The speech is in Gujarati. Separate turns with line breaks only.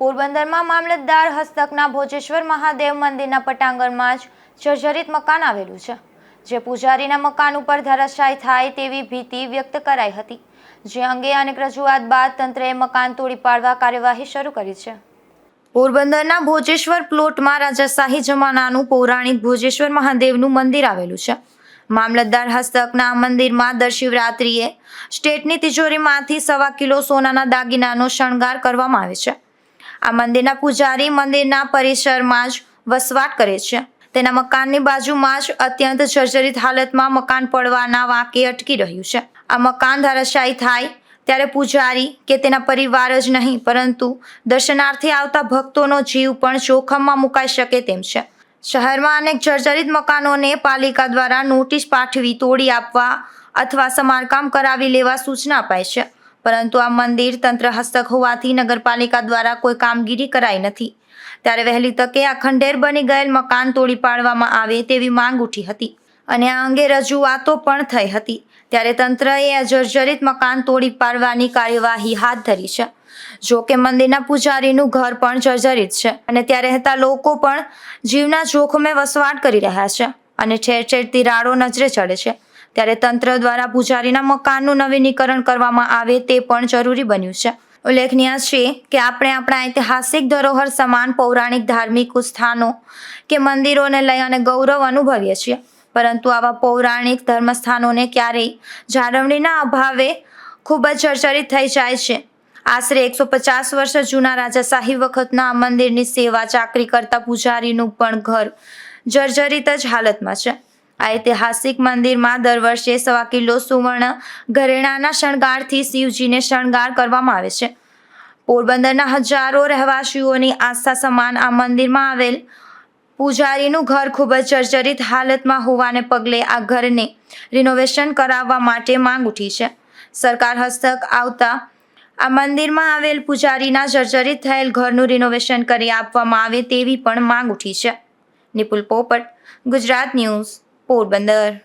પોરબંદરમાં મામલતદાર હસ્તકના ભોજેશ્વર મહાદેવ મંદિરના પટાંગણમાં જ જર્જરિત મકાન આવેલું છે, જે પૂજારીના મકાન ઉપર ધરાશાયી થાય તેવી ભીતિ વ્યક્ત કરાઈ હતી, જે અંગે અનેક રજૂઆત બાદ તંત્રએ મકાન તોડી પાડવા કાર્યવાહી શરૂ કરી છે. પોરબંદરના ભોજેશ્વર પ્લોટમાં રાજાશાહી જમાનાનું પૌરાણિક ભોજેશ્વર મહાદેવનું મંદિર આવેલું છે. મામલતદાર હસ્તકના મંદિરમાં દર શિવરાત્રિએ સ્ટેટની તિજોરીમાંથી સવા કિલો સોનાના દાગીનાનો શણગાર કરવામાં આવે છે. આ મંદિરના પૂજારી મંદિરના પરિસરમાં જ વસવાટ કરે છે. તેના મકાનની બાજુમાં જ અત્યંત જર્જરિત હાલતમાં મકાન પડવાના વાંકે અટકી રહ્યું છે. આ મકાન ધરાશાયી થાય ત્યારે પૂજારી કે તેના પરિવાર જ નહીં, પરંતુ દર્શનાર્થે આવતા ભક્તોનો જીવ પણ જોખમમાં મુકાઈ શકે તેમ છે. શહેરમાં અનેક જર્જરિત મકાનોને પાલિકા દ્વારા નોટિસ પાઠવી, તોડી આપવા અથવા સમારકામ કરાવી લેવા સૂચના અપાય છે. પરંતુ આ મંદિર તંત્ર હસ્તક હોવાથી નગરપાલિકા દ્વારા કોઈ કામગીરી કરાઈ નથી. ત્યારે વહેલી તકે આ ખંડેર બની ગયેલ મકાન તોડી પાડવામાં આવે તેવી માંગ ઉઠી હતી અને આ અંગે રજૂઆતો પણ થઈ હતી. ત્યારે તંત્રએ આ જર્જરિત મકાન તોડી પાડવાની કાર્યવાહી હાથ ધરી છે. જો કે મંદિરના પૂજારીનું ઘર પણ જર્જરિત છે અને ત્યાં રહેતા લોકો પણ જીવના જોખમે વસવાટ કરી રહ્યા છે અને ઠેર ઠેર તિરાડો નજરે ચડે છે. ત્યારે તંત્ર દ્વારા પૂજારીના મકાનનું નવીનીકરણ કરવામાં આવે તે પણ જરૂરી બન્યું છે. ઉલ્લેખનીય છે કે આપણે આપણા ઐતિહાસિક ધરોહર સમાન પૌરાણિક ધાર્મિક સ્થાનો કે મંદિરોને લઈ અને ગૌરવ અનુભવીએ છીએ. પરંતુ આવા પૌરાણિક ધર્મસ્થાનોને ક્યારેય જાળવણીના અભાવે ખૂબ જ જર્જરિત થઈ જાય છે. આશરે એકસો પચાસ વર્ષ જૂના રાજાશાહી વખતના આ મંદિરની સેવા ચાકરી કરતા પૂજારીનું પણ ઘર જર્જરિત જ હાલતમાં છે. આ ઐતિહાસિક મંદિરમાં દર વર્ષે સવા કિલો સુવર્ણ ઘરેણાના શણગારથી શિવજીને શણગાર કરવામાં આવે છે. પોરબંદરના હજારો રહેવાસીઓની આસ્થા સમાન આ મંદિરમાં આવેલ પૂજારીનું ઘર ખૂબ જ જર્જરિત હાલતમાં હોવાને પગલે આ ઘરને રિનોવેશન કરાવવા માટે માંગ ઉઠી છે. સરકાર હસ્તક આવતા આ મંદિરમાં આવેલ પૂજારીના જર્જરિત થયેલ ઘરનું રિનોવેશન કરી આપવામાં આવે તેવી પણ માંગ ઉઠી છે. નિપુલ પોપટ, ગુજરાત ન્યૂઝ. પોરબંદર